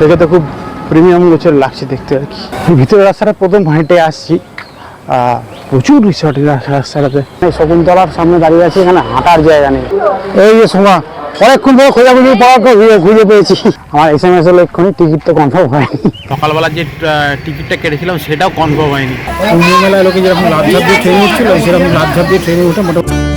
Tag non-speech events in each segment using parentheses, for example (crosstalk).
দেখে তো খুব প্রিমিয়াম গোছের লাগছে দেখতে আর কি। ভিতরে রাস্তাটা প্রথম হাঁটে আসছি। প্রচুর রিসর্ট রাস্তাটাতে। শকুন্তলার সামনে দাঁড়িয়ে আছে এখানে হাঁটার জায়গা নেই। এই যে সোমা অনেকক্ষণ ধরে খোঁজাখুঁজি ঘুরে খুঁজে পেয়েছি। আমার এস এম এস হলো এক্ষুনি টিকিট তো কনফার্ম হয়নি। সকালবেলা যে টিকিটটা কেটেছিলাম সেটাও কনফার্ম হয়নি। মেলায় লোকে যেরকম লাভ ঝাপ দিয়ে ট্রেনে উঠছিল সেরকম লাভ ঝাপ দিয়ে ট্রেনে উঠে মোটামুটি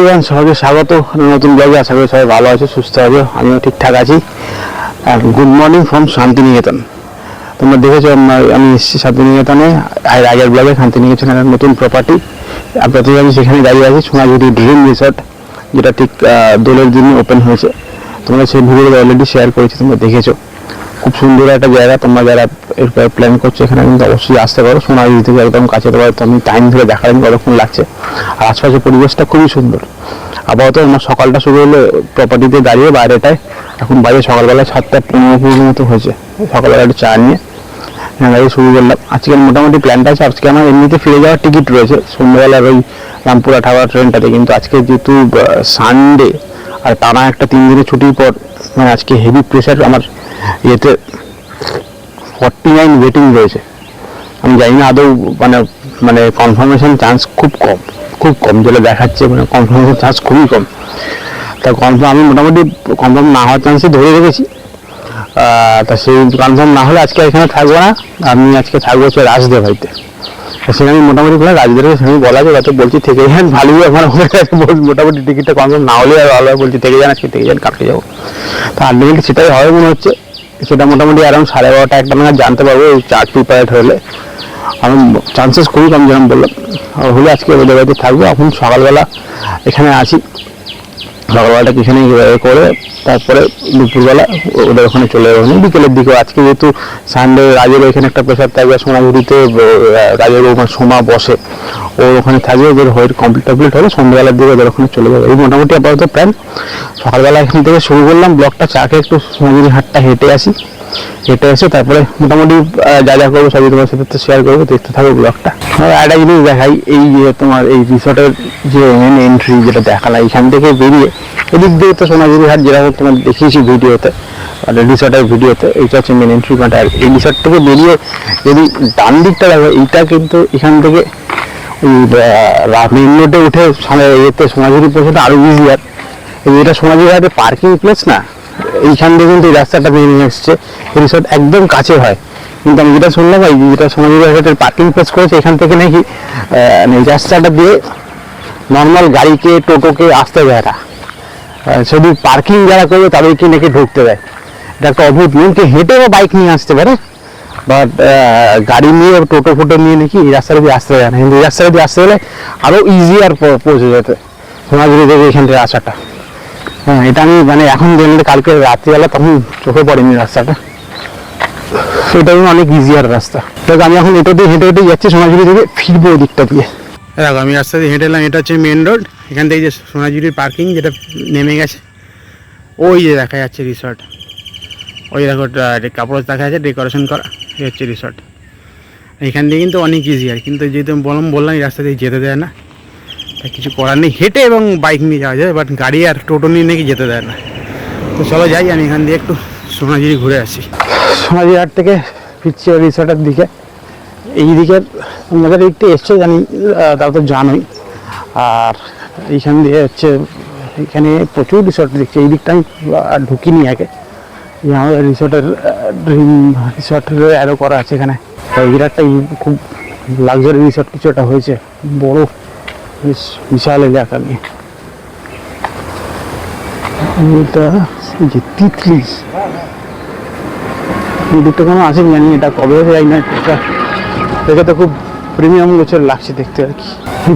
ইভান সবাইকে স্বাগত। নতুন ব্লগে আশা করি সবাই ভালো আছে, সুস্থ আছে, আমিও ঠিকঠাক আছি। Good morning from Santiniketan. তোমরা দেখেছ আমি এসেছি শান্তিনিকেতনে আর আগের ব্লগে শান্তিনিকেতনের একটা নতুন প্রপার্টি আপাতত আমি সেখানে দাঁড়িয়ে আছি, সোনাঝুরি ড্রিম রিসর্ট যেটা ঠিক দোলের দিনে ওপেন হয়েছে। তোমরা সেই ভিডিওটা অলরেডি শেয়ার করেছি, তোমরা দেখেছ। খুব সুন্দর একটা জায়গা। তোমরা যারা এরপরে প্ল্যান করছ এখানে, কিন্তু অবশ্যই আসতে পারো। সোনাঝুরি থেকে একদম কাছে তো আমি টাইম ধরে দেখালাম কতক্ষণ লাগছে। আর আশপাশের পরিবেশটা খুবই সুন্দর। আপাতত আমার সকালটা শুরু হলো প্রপার্টিতে দাঁড়িয়ে বাইরেটায়, এখন বাইরে সকালবেলা সাতটা পনেরো কুড়ি মতো হয়েছে। সকালবেলা একটু চা নিয়ে হ্যাঁ দাঁড়িয়ে শুরু করলাম। আজকে মোটামুটি প্ল্যানটা আছে। আজকে আমার এমনিতে ফিরে যাওয়ার টিকিট রয়েছে। সন্ধ্যাবেলার ওই রামপুরা ঠাকুর ট্রেনটাতে কিন্তু আজকে যেহেতু সানডে আর টানা একটা তিন দিনের ছুটির পর মানে আজকে হেভি প্রেশার আমার ইয়েতে ফর্টি নাইন ওয়েটিং রয়েছে। আমি জানি না আদৌ মানে মানে কনফার্মেশন চান্স খুব কম খুব কম, যেটা দেখাচ্ছে মানে কনফার্মেশন চান্স খুবই কম। তা কনফার্ম আমি মোটামুটি কনফার্ম না হওয়ার চান্সই ধরে রেখেছি। তা সেই কনফার্ম না হলে আজকে এখানে থাকব না। আমি আজকে থাকব হচ্ছে রাজদেব হইতে। সেখানে মোটামুটি বললাম রাজদেবের সেখানে বলা যায় যাতে বলছি থেকে যান, ভালোই আমার হয়ে গেছে। মোটামুটি টিকিটটা কনফার্ম না হলে আর ভালো বলছি থেকে যান, আজকে থেকে যান কাটতে যাব। তা আলটিমেটলি সেটাই হবে মনে হচ্ছে। সেটা মোটামুটি অ্যারাউন্ড সাড়ে বারোটা একটা নাগাদ জানতে পারব এই চার প্রিপারেড হলে আমি চান্সেস খুবই কম যেরকম বললাম। হলে আজকে ওদের বাড়িতে থাকব। এখন সকালবেলা এখানে আছি। সকালবেলাটা এখানে করে তারপরে দুপুরবেলা ওদের ওখানে চলে যাব বিকেলের দিকে আজকে যেহেতু সানডে রাজের ওইখানে একটা প্রেশার থাকবে আহ, রাজের ওখানে সোমা বসে ও ওখানে থাকবে ওদের হয়ে কমপ্লিট টমপ্লিট হলে সন্ধ্যাবেলার দিকে ওদের ওখানে চলে যাবে। এই মোটামুটি আপাতত প্ল্যান সকালবেলা এখান থেকে শুরু করলাম ব্লকটা চাকে একটু সোনাঝুরি হাটটা হেঁটে আসি। হেঁটে এসে তারপরে মোটামুটি যা যা করব সবই তোমার সাথে শেয়ার করব দেখতে থাকো ব্লগটা একটা জিনিস দেখাই এই যে তোমার এই রিসর্টের যে মেন এন্ট্রি যেটা দেখালা এখান থেকে বেরিয়ে এদিক দিয়ে তো সোনাঝুরি হাট যেরকম তোমার দেখিয়েছি ভিডিওতে মানে রিসর্টের ভিডিওতে, এইটা হচ্ছে মেন এন্ট্রি পয়েন্ট আর এই রিসর্ট থেকে বেরিয়ে যদি ডান দিকটা দেখো, এইটা কিন্তু এখান থেকে মেন রোডে উঠে এতে সোনাঝুরি পৌঁছাতে আরও ইজিয়ার এটা সোনাঝুরি হাটে পার্কিং প্লেস না? এইখান থেকে কিন্তু এই রাস্তাটা বেরিয়ে এসছে। রিসর্ট একদম কাছে হয়। কিন্তু আমি যেটা শুনলাম এই যেটা সোনাঝুরি হাটের পার্কিং প্লেস করেছে, এখান থেকে নাকি এই রাস্তাটা দিয়ে নর্মাল গাড়িকে, টোটোকে আসতে দেয় না। শুধু পার্কিং যারা করবে তাদেরকে নাকি ঢুকতে দেয়। এটা একটা অদ্ভুত নিয়ম কি হেঁটে বা বাইক নিয়ে আসতে পারে বাট গাড়ি নিয়ে টোটো ফোটো নিয়ে নাকি এই রাস্তাটা দিয়ে আসতে যায় না। কিন্তু এই রাস্তাটা দিয়ে আসতে গেলে আরও ইজিয়ার পৌঁছে যেতে। সোনাঝুরি থেকে এখান থেকে আসাটা। হ্যাঁ এটা আমি মানে এখন দেখলে কালকে রাত্রিবেলা তখন চোখে পড়েনি রাস্তাটা। সেটা অনেক ইজিয়ার রাস্তা। দেখ, আমি এখন এটা দিয়ে হেঁটে হেঁটে যাচ্ছি, সোনাঝুরি থেকে ফিরবো ওই দিকটা দিয়ে। দেখো, আমি রাস্তা দিয়ে হেঁটে এলাম, এটা হচ্ছে মেন রোড এখান থেকে যে সোনাঝুরির পার্কিং যেটা নেমে গেছে, ওই যে দেখা যাচ্ছে রিসর্ট ওই দেখো কাপড় দেখা যাচ্ছে ডেকোরেশন করা, এই হচ্ছে রিসর্ট এখান দিয়ে কিন্তু অনেক ইজি আর, কিন্তু যেহেতু বললাম বললাম এই রাস্তা দিয়ে যেতে দেয় না। তাই কিছু করার নেই, হেঁটে এবং বাইক নিয়ে যাওয়া যায় বাট গাড়ি আর টোটো নিয়ে নাকি যেতে দেয় না। তো চলো যাই, আমি এখান দিয়ে একটু সোনাঝুরি ঘুরে আসি। সোনাঝুরি হাট থেকে ফিরছি রিসর্টের দিকে। এই দিকে আমাদের একটু এসছে, জানি তারা তো জানোই। আর এইখান দিয়ে হচ্ছে, এখানে প্রচুর রিসর্ট দেখছি। এই দিকটা আমি ঢুকিনি আগে। আমাদের রিসর্টের ড্রিম রিসর্টের অ্যারো করা আছে এখানে। তো এই একটা খুব লাক্সারি রিসর্ট কিছু একটা হয়েছে। বড়, বেশ বিশাল এলাকা নিয়ে। এটা যে তিতলি এই দিকটা কোনো আছে জানি, এটা কবে হবে জানি না। এটা দেখে তো খুব প্রিমিয়াম গোছের লাগছে দেখতে আর কি।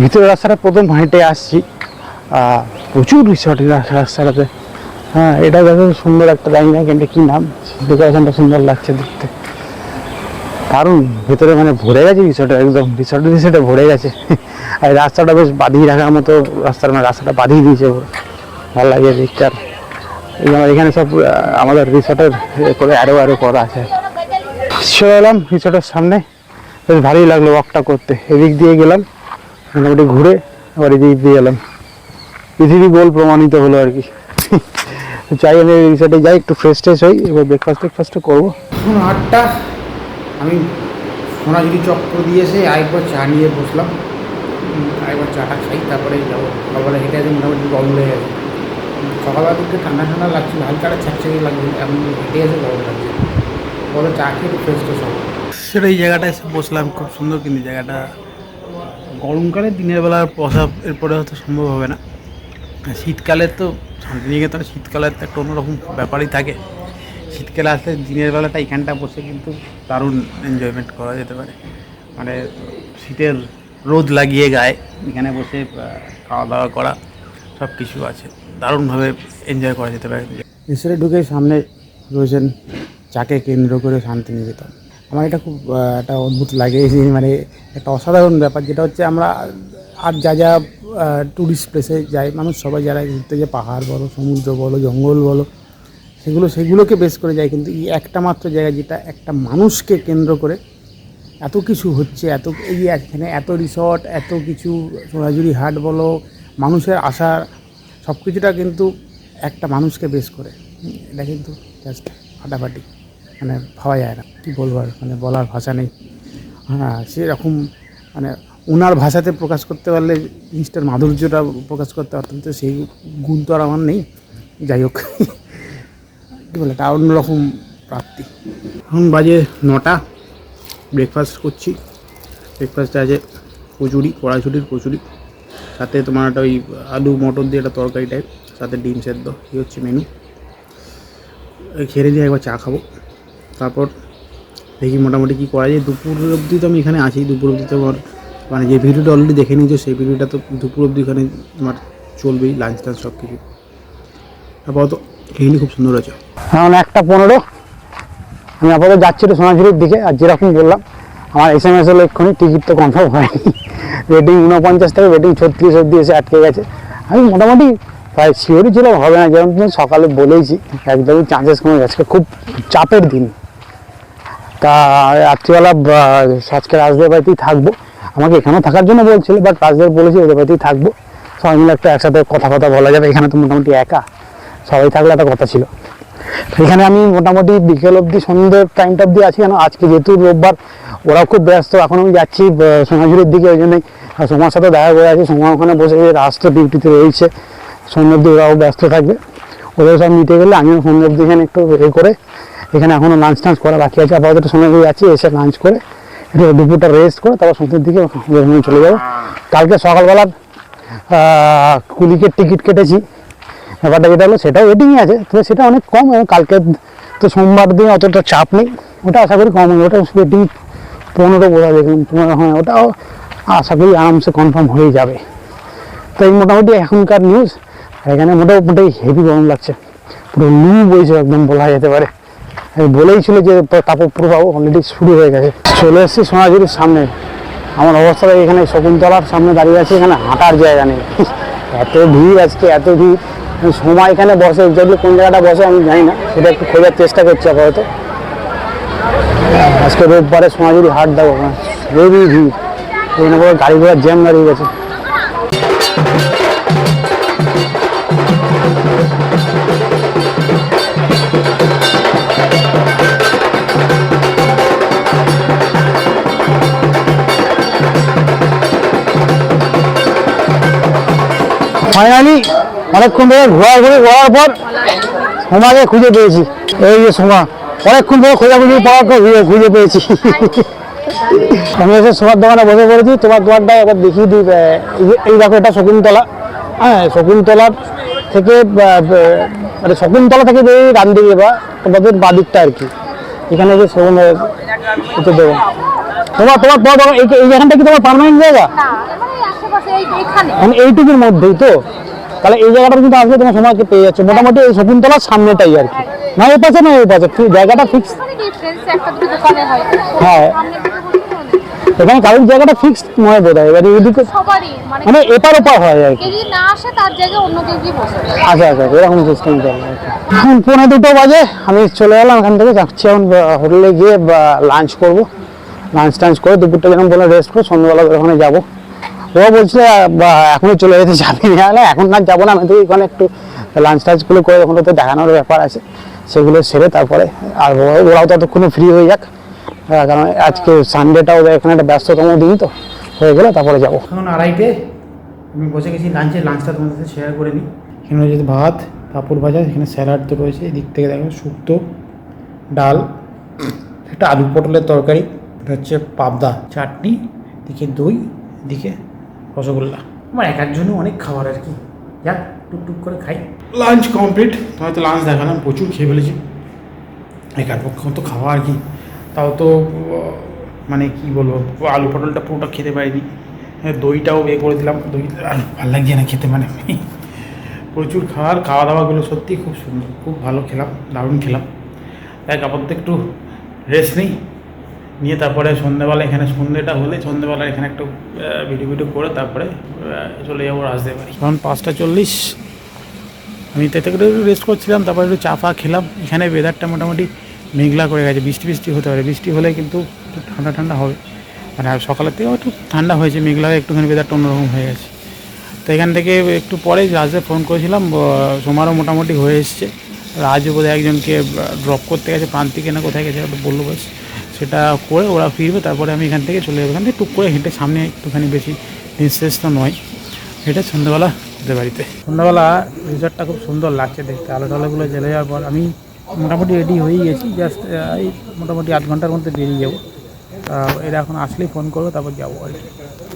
ভিতরে রাস্তাটা প্রথম হেঁটে আসছি। প্রচুর রিসর্ট রাস্তাটাতে। হ্যাঁ এটা দেখো সুন্দর একটা জানি না কিন্তু কি নাম? ডেকোরেশনটা সুন্দর লাগছে দেখতে। কারণ ভেতরে মানে ভরে গেছে রিসর্টে একদম রিসর্টে রিসর্টে ভরে গেছে। (laughs) আর রাস্তাটা বেশ বাঁধিয়ে রাখার মতো রাস্তার মানে রাস্তাটা বাঁধিয়ে দিয়েছে। ভালো লাগে দেখতে আর। এখানে সব আমাদের রিসর্টের করে আরও আরও করা আছে। চলে এলাম রিসোর্টের সামনে। বেশ ভালোই লাগল ওয়াকটা করতে। এদিক দিয়ে গেলাম, মোটামুটি ঘুরে আবার এদিক দিয়ে গেলাম পৃথিবী গোল প্রমাণিত হলো আর কি। চাই আমি রিসোর্টে যাই, একটু ফ্রেশ ট্রেশ হই, এবার ব্রেকফাস্ট টেকফাস্টও করব। এখন আটটা, আমি সোনাঝুরি চক্কর দিয়ে এসে আরেকবার চা নিয়ে বসলাম। আরেকবার চাটা খাই, তারপরে যাব। সকালে হেঁটে আছে মোটামুটি গরম হয়ে গেছে। সকালবেলা দিকে ঠান্ডা ঠান্ডা লাগছিল, হালকা একটা ছাকছাকি লাগছিল এমন হেঁটে আছে গরম লাগছে। বলে চা খেয়ে একটু ফ্রেশ ট্রেশ হব। সেটা এই জায়গাটায় এসে বসলাম, খুব সুন্দর কিন্তু জায়গাটা। গরমকালে দিনের বেলা বসা এরপরে হয়তো সম্ভব হবে না। শীতকালে তো শান্তিনিকেতনে শীতকালের তো একটা অন্যরকম ব্যাপারই থাকে। শীতকালে আসলে দিনের বেলাটা এখানটা বসে কিন্তু দারুণ এনজয়মেন্ট করা যেতে পারে। মানে শীতের রোদ লাগিয়ে গায়ে, এখানে বসে খাওয়া দাওয়া করা সব কিছু আছে। দারুণভাবে এনজয় করা যেতে পারে। রেস্টুরে ঢুকে সামনে রয়েছেন, চাকে কেন্দ্র করে শান্তিনিকেতন। আমার এটা খুব একটা অদ্ভুত লাগে। মানে একটা অসাধারণ ব্যাপার, যেটা হচ্ছে আমরা আর যা যা ট্যুরিস্ট প্লেসে যাই, মানুষ সবাই যারা ঘুরতে যায় পাহাড় বলো, সমুদ্র বলো, জঙ্গল বলো, সেগুলো, সেগুলোকে বেস করে যায়। কিন্তু এই একটা মাত্র জায়গা যেটা একটা মানুষকে কেন্দ্র করে, এত কিছু হচ্ছে, এত, এই এখানে এত রিসর্ট এত কিছু সোনাঝুরি হাট বলো, মানুষের আশা সব কিছুটা কিন্তু একটা মানুষকে বেস করে। এটা কিন্তু জাস্ট ফাটাফাটি। মানে যায় না কী বলব আর মানে বলার ভাষা নেই। হ্যাঁ সেরকম মানে ওনার ভাষাতে প্রকাশ করতে পারলে জিনিসটার মাধুর্যটা প্রকাশ করতে পারতাম, তো সেই গুণ তো আর আমার নেই। যাই হোক, কী বলে, এটা অন্যরকম প্রাপ্তি। এখন বাজে নটা ব্রেকফাস্ট করছি। ব্রেকফাস্টে আছে কচুরি, কড়াইশুটির কচুরি, সাথে তোমার একটা ওই আলু মটর দিয়ে একটা তরকারি টাইপ সাথে ডিম সেদ্ধ, এই হচ্ছে মেনু খেয়ে দিয়ে একবার চা খাব। তারপর দেখি মোটামুটি কী করা যায়। দুপুর অবধি তো আমি এখানে আছি, দুপুর অবধি তো আমার মানে যে ভিডিওটা অলরেডি দেখে নিয়েছো, সেই ভিডিওটা তো দুপুর অবধি এখানে আমার চলবেই লাঞ্চ টাঞ্চ সব কিছু আপাতত খেয়ে খুব সুন্দর আছে। এখন একটা পনেরো। আমি আপাতত যাচ্ছি তো সোনাঝুরির দিকে, আর যেরকম বললাম, আমার এস এম এস হলো এক্ষুনি টিকিট তো কনফার্ম হয়নি। রেটিং উনপঞ্চাশ থেকে রেটিং ছত্রিশ অব্দি এসে আটকে গেছে। আমি মোটামুটি প্রায় শিওরই ছিলাম, হবে না, যেমন সকালে বলেইছি, একদমই চান্সেস কমে গেছে, খুব চাপের দিন। তা রাত্রিবেলা আজকে রাজদের বাড়িতেই থাকব। আমাকে এখানেও থাকার জন্য বলছিল বাট রাজদের বলেছি ওদের বাড়িতেই থাকব। সবাই মিলে একটা একসাথে কথা কথা বলা যাবে, এখানে তো মোটামুটি একা। সবাই থাকলে একটা কথা ছিল। এখানে আমি মোটামুটি বিকেল অবধি, সন্ধ্যের টাইমটা অবধি আছি কেন? আজকে যেহেতু রোববার, ওরাও খুব ব্যস্ত, এখন আমি যাচ্ছি সোনাঝুরির দিকে, ওই জন্যই সোমার সাথে দেখা করে আছি সোমা ওখানে বসে রাস্তা ডিউটিতে রয়েছে। সন্ধ্যে অবধি ওরাও ব্যস্ত থাকবে। ওদের সব মিটে গেলে আমিও সন্ধ্যে অবধি এখানে একটু এ করে এখানে এখনও লাঞ্চ টাঞ্চ করা বাকি আছে। আপাতত সময় হয়ে যাচ্ছি এসে লাঞ্চ করে দুপুরটা রেস্ট করে তারপর সন্ধ্যের দিকে চলে যাব। কালকে সকালবেলার আহ, কুলিকের টিকিট কেটেছি। ব্যাপারটা যেটা হলো সেটাও ওয়েটিংয়ে আছে তবে সেটা অনেক কম এবং কালকে তো সোমবার দিন অতটা চাপ নেই। ওটা আশা করি কম ওটা ওয়েটিং পনেরো বোঝা দেখুন পনেরো হ্যাঁ ওটাও আশা করি আরামসে কনফার্ম হয়ে যাবে। তো এই মোটামুটি এখনকার নিউজ এখানে মোটামুটি হেভি গরম লাগছে। পুরো লু বইছে একদম বলা যেতে পারে। বলেই ছিল যে তাপপ্রবাহ অলরেডি শুরু হয়ে গেছে। চলে এসেছি সোনাঝুরির সামনে। আমার অবস্থাটা এখানে শকুন্তলার সামনে দাঁড়িয়ে আছে, এখানে হাঁটার জায়গা নেই। এত ভিড় আজকে, এত ভিড়। সময় এখানে বসে এক্স্যাক্টলি কোন জায়গাটা বসে আমি জানি না, সেটা একটু খোঁজার চেষ্টা করছি আপাতত। আজকে রোববারে সোনাঝুরি হাট দেবো হেভি ভিড়। গাড়ি ঘোড়া জ্যাম দাঁড়িয়ে গেছে। ফাইনালি অনেকক্ষণ ধরে ঘোরাঘুরি করার পর সোমাকে খুঁজে পেয়েছি। এই যে সোমা, অনেকক্ষণ ধরে খোঁজাখুঁজি পাওয়ার পর খুঁজে- পেয়েছি। আমি এসে সোমার দোকানে বসে পড়েছি, তোমার দোকানটা এবার দেখিয়ে দিই এই দেখো এটা শকুন্তলা। হ্যাঁ শকুন্তলার থেকে মানে শকুন্তলা থেকে বেরিয়ে ডান দিকে বা তোমাদের বাদিকটা আর কি। এখানে যে শকুন দেবো। তোমার তোমার তোমার এই- এই কি তোমার পার্মানেন্ট জায়গা? মানে এইটুকুর মধ্যেই তো। তাহলে এই জায়গাটা কিন্তু আসলে তোমার সময়কে পেয়ে যাচ্ছে। মোটামুটি এই শকুন্তলার সামনেটাই আর কি। না এই পাশে না এই পাশে। জায়গাটা ফিক্স মানে হয়। এখানে কারোর জায়গাটা ফিক্সড নয় বোধ হয় এবারে এদিকে মানে মানে এপার ওপার হয় আর কি। না আসে তার জায়গায় অন্য কেউ গিয়ে বসে। আচ্ছা আচ্ছা এরকম সিস্টেম চলে এখন পৌনে দুটো বাজে। আমি চলে এলাম এখান থেকে। যাচ্ছি এখন হোটেলে গিয়ে লাঞ্চ করব। লাঞ্চ টাঞ্চ করে দুপুরটা যেরকম বলে রেস্ট করে সন্ধ্যাবেলা ওখানে যাব। ও বলছে, বা, এখনই চলে যেতে যাবি। না, এখন না যাব না, আমি তো ওখানে একটু লাঞ্চ টাঞ্চগুলো করে ওখানে তো দেখানোর ব্যাপার আছে। সেগুলো সেরে তারপরে আর ওরাও ততক্ষণে ফ্রি হয়ে যাক। কারণ আজকে সানডেটা ওদের এখানে একটা ব্যস্ততম দিন তো, হয়ে গেলে তারপরে যাব। এখন আমি বসে গেছি লাঞ্চে লাঞ্চটা তোমাদের সাথে শেয়ার করে নিই। এখানে রয়েছে ভাত, পাঁপড় ভাজা, এখানে স্যালাড তো রয়েছে, এদিক থেকে দেখো শুক্তো, ডাল, একটা আলু পটলের তরকারি, এটা হচ্ছে পাবদা, চাটনি দিকে দই, এদিকে রসগোল্লা। আমার এক একজনে অনেক খাবার আর কি। যাক টুকটুক করে খাই। লাঞ্চ কমপ্লিট তোমার তো লাঞ্চ দেখালাম প্রচুর খেয়ে ফেলেছি। একার পক্ষে তো খাওয়া আর কি। তাও তো মানে কি বলব আলু পটলটা পুরোটা খেতে পারিনি। হ্যাঁ, দইটাও বের করে দিলাম। দই আর ভালো লাগছে না খেতে মানে প্রচুর খাওয়ার খাওয়া দাওয়াগুলো সত্যি খুব সুন্দর। খুব ভালো খেলাম দারুণ খেলাম। তাই আপাতত একটু রেস্ট নিই। নিয়ে তারপরে সন্ধ্যেবেলা এখানে সন্ধ্যেটা হলে সন্ধ্যেবেলা এখানে একটু ভিডিও ভিডিও করে তারপরে চলে যাব রাজদের বাড়ি কারণ পাঁচটা চল্লিশ। আমি তো থেকে একটু রেস্ট করছিলাম, তারপরে একটু চা ফা খেলাম। এখানে ওয়েদারটা মোটামুটি মেঘলা করে গেছে, বৃষ্টি বৃষ্টি হতে পারে। বৃষ্টি হলে কিন্তু একটু ঠান্ডা ঠান্ডা হবে। মানে সকালের থেকেও একটু ঠান্ডা হয়েছে মেঘলা একটুখানি ওয়েদারটা অন্যরকম হয়ে গেছে। তো এখান থেকে একটু পরে রাজে ফোন করেছিলাম সোমারও মোটামুটি হয়ে এসছে। রাজও বোধহয় একজনকে ড্রপ করতে গেছে, প্রান্তিকে না কোথায় গেছে বলল বেশ সেটা করে ওরা ফিরবে, তারপরে আমি এখান থেকে চলে যাব। এখান থেকে টুক করে হেঁটে সামনে একটুখানি বেশি ডিস্টেন্স তো নয়। হেঁটে সন্ধ্যাবেলা ওদের বাড়িতে। সন্ধ্যাবেলা রিসর্টটা খুব সুন্দর লাগছে দেখতে। আলো টালোগুলো জ্বেলে যাওয়ার পর আমি মোটামুটি রেডি হয়েই গেছি। জাস্ট এই মোটামুটি আধ ঘণ্টার মধ্যে বেরিয়ে যাব। এরা এখন আসলেই ফোন করব, তারপর যাব আর কি।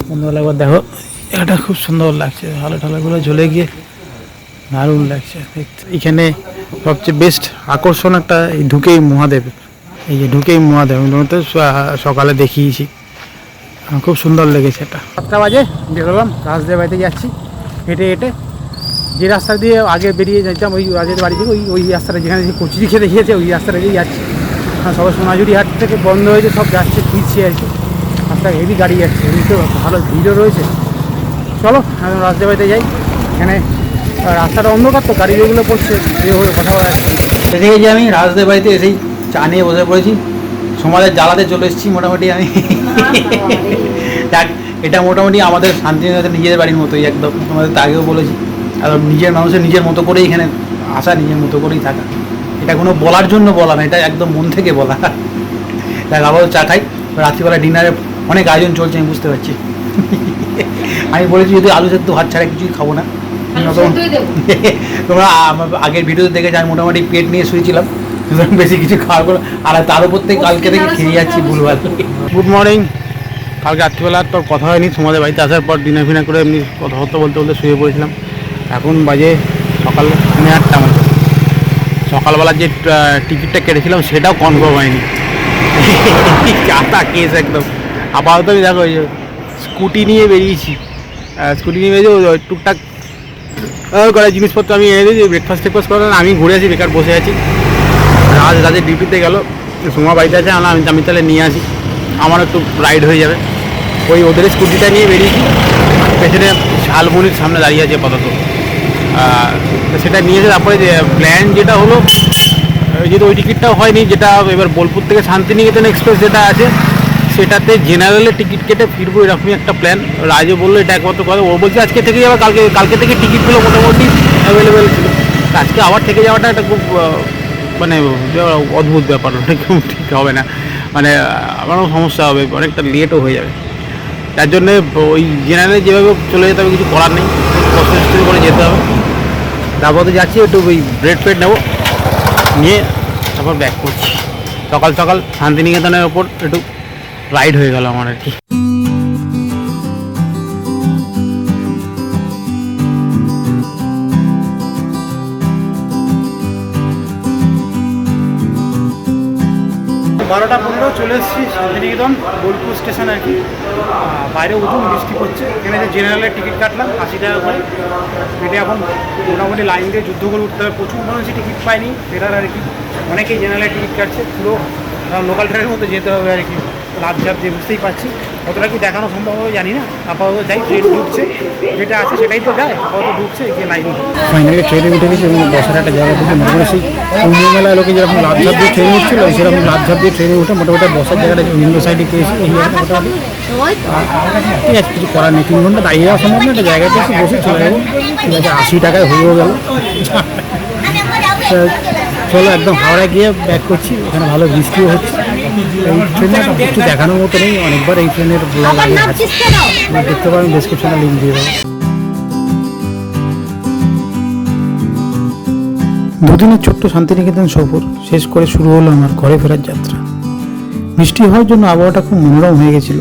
সন্ধ্যাবেলা একবার দেখো এটা খুব সুন্দর লাগছে। আলো টালোগুলো জ্বলে গিয়ে দারুণ লাগছে এখানে সবচেয়ে বেস্ট আকর্ষণ একটা এই ঢুকেই মহাদেব। এই যে ঢুকেই মহাদেব আমি তোমার তো সকালে দেখিয়েছি। খুব সুন্দর লেগেছে এটা। সাতটা বাজে বেরোলাম রাজদের বাড়িতে যাচ্ছি হেঁটে হেঁটে। যে রাস্তা দিয়ে আগে বেরিয়ে যেতাম ওই রাজের বাড়ি থেকে ওই ওই রাস্তাটা যেখানে যে কচুরি খেতে গিয়েছে ওই রাস্তাটা দিয়েই যাচ্ছি। আর সবাই সোনাঝুরি হাট থেকে বন্ধ হয়েছে সব যাচ্ছে ফিরছে আর কি। রাস্তা হেভি গাড়ি যাচ্ছে এমনিতেও ভালো ভিড়ও রয়েছে। চলো আমি রাজদের বাড়িতে যাই। এখানে রাস্তাটা অন্ধকার তো গাড়ি যেগুলো পড়ছে যে হয়ে কথা বলা যাচ্ছে এসে গেছি আমি রাজদের বাড়িতে এসেই চা নিয়ে বসে পড়েছি। সমাজের জ্বালাতে চলে এসেছি মোটামুটি আমি। যাক এটা মোটামুটি আমাদের শান্তিনিকেতন নিজের বাড়ির মতোই একদম। তোমাদের আগেও বলেছি। আর নিজের মানুষের নিজের মতো করেই এখানে আসা নিজের মতো করেই থাকা। এটা কোনো বলার জন্য বলা না এটা একদম মন থেকে বলা। দেখ আবারও চা খাই। রাত্রিবেলা ডিনারে অনেক আয়োজন চলছে আমি বুঝতে পারছি। আমি বলেছি যদি আলু সেদ্ধ ভাত ছাড়া কিছুই খাব না। তোমরা- তোমরা আগের ভিডিওতে দেখেছি আমি মোটামুটি পেট নিয়ে শুয়েছিলাম। সুতরাং বেশি কিছু খাওয়া করো আর তার উপর থেকে কালকে থেকে খেয়ে যাচ্ছি ভুলভাল। Good morning. কালকে রাত্রিবেলা আর তোর কথা হয়নি তোমাদের বাড়িতে আসার পর ডিনার ফিনার করে এমনি কথা হতো বলতে বলতে শুয়ে পড়েছিলাম। এখন বাজে সকাল পৌনে আটটা মতো। সকালবেলা যে টিকিটটা কেটেছিলাম সেটাও কনফার্ম হয়নি। (laughs) চাটা কেস একদম। আপাতত আমি দেখো ওই স্কুটি নিয়ে বেরিয়েছি। স্কুটি নিয়ে বেরিয়ে ওই টুকটাক জিনিসপত্র আমি এনে দিয়েছি ব্রেকফাস্ট টেকফাস্ট করে আমি ঘুরে আছি বেকার বসে আছি। রাজ রাজের ডিউটিতে গেল, সোমা বাড়িতে আছে আমি আমি তাহলে নিয়ে আসি। আমার একটু রাইড হয়ে যাবে। ওই ওদের স্কুটিটা নিয়ে বেরিয়েছি। পেছনে শালমনির সামনে দাঁড়িয়ে আছে আপাতত। সেটা নিয়েছে তারপরে যে প্ল্যান যেটা হলো যেহেতু ওই টিকিটটাও হয়নি, যেটা এবার বোলপুর থেকে শান্তিনিকেতন এক্সপ্রেস যেটা আছে, সেটাতে জেনারেলে টিকিট কেটে ফিরবো, এরকমই একটা প্ল্যান রাজও বলল, এটা একমাত্র কথা। ও বলছে, আজকে থেকে যাবে, কালকে কালকে থেকে টিকিটগুলো মোটামুটি অ্যাভেলেবেল ছিল। আজকে আবার থেকে যাওয়াটা একটা খুব মানে অদ্ভুত ব্যাপার অনেক ঠিক হবে না। মানে আমারও সমস্যা হবে, অনেকটা লেটও হয়ে যাবে। তার জন্য ওই জেনারেলে যেভাবে চলে যেতে হবে, কিছু করার নেই। কষ্ট করে যেতে হবে। তারপর তো যাচ্ছি, একটু ওই ব্রেড ফ্রেড নেব। নিয়ে তারপর ব্যাক করছি। সকাল সকাল শান্তিনিকেতনের ওপর একটু রাইড হয়ে গেল আমার আর কি। বারোটা পনেরো চলে এসেছি শান্তিনিকেতন, বোলপুর স্টেশন আর কি। বাইরে উঠুন, বৃষ্টি পড়ছে। এখানে যে জেনারেলের টিকিট কাটলাম, আশি টাকা করে। এটা এখন মোটামুটি লাইন দিয়ে যুদ্ধ করে উঠতে হবে। প্রচুর মানুষই টিকিট পায়নি। ফেরার আর কি, অনেকেই জেনারেলের টিকিট কাটছে। পুরো লোকাল ট্রেনের মধ্যে যেতে হবে আর কি। লাভ ঝাপ যে বুঝতেই পারছি। কতটা কি দেখানো সম্ভব হবে জানি না। আপাতত যাই ট্রেন ঢুকছে। যেটা আছে সেটাই তো যায় আপাতত ঢুকছে যে লাইন ফাইনালি ট্রেনে উঠে গেছি এবং বসার একটা জায়গা থেকে মোটামুটি সেই কুম্ভ মেলায় লোকে যেরকম লাভ ঝাপ দিয়ে ট্রেনে উঠছিল সেরকম লাভ ঝাপ দিয়ে ট্রেনে উঠে মোটামুটি বসার জায়গাটা উইন্ডো সাইডে পেয়েছি এই জায়গাটা মোটামুটি। ঠিক আছে কিছু করার নেই তিন ঘণ্টা দাঁড়িয়ে যাওয়া সম্ভব না একটা জায়গায় পেয়েছি বসে চলে যাব। ঠিক আছে আশি টাকায় হয়েও গেল। চলো একদম হাওড়া গিয়ে ব্যাক করছি। এখানে ভালো বৃষ্টিও হচ্ছে। এই ট্রেনে কিছু দেখানোর মতো নেই। অনেকবার এই ট্রেনের ব্লগ আগে আছে দেখতে পারেন ডিসক্রিপশনে লিঙ্ক দিয়ে দেবো। দুদিনের ছোট্ট শান্তিনিকেতন সফর শেষ করে শুরু হলো আমার ঘরে ফেরার যাত্রা। বৃষ্টি হওয়ার জন্য আবহাওয়াটা খুব মনোরম হয়ে গেছিল।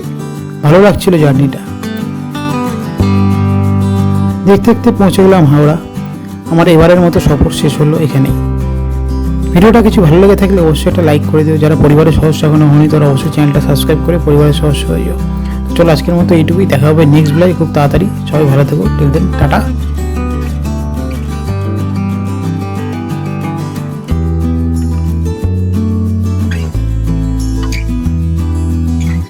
ভালো লাগছিল জার্নিটা। দেখতে দেখতে পৌঁছে গেলাম হাওড়া। আমার এবারের মতো সফর শেষ হলো এখানেই। ভিডিওটা কিছু ভালো লেগে থাকলে অবশ্যই একটা লাইক করে দিও। যারা পরিবারের সদস্য এখনও হয়নি, তারা অবশ্যই চ্যানেলটা সাবস্ক্রাইব করে পরিবারের সদস্য হয়ে যাও। চলো আজকের মতো এইটুকুই। দেখা হবে নেক্সট ব্লগে খুব তাড়াতাড়ি। সবাই ভালো থেকো। Till then tata.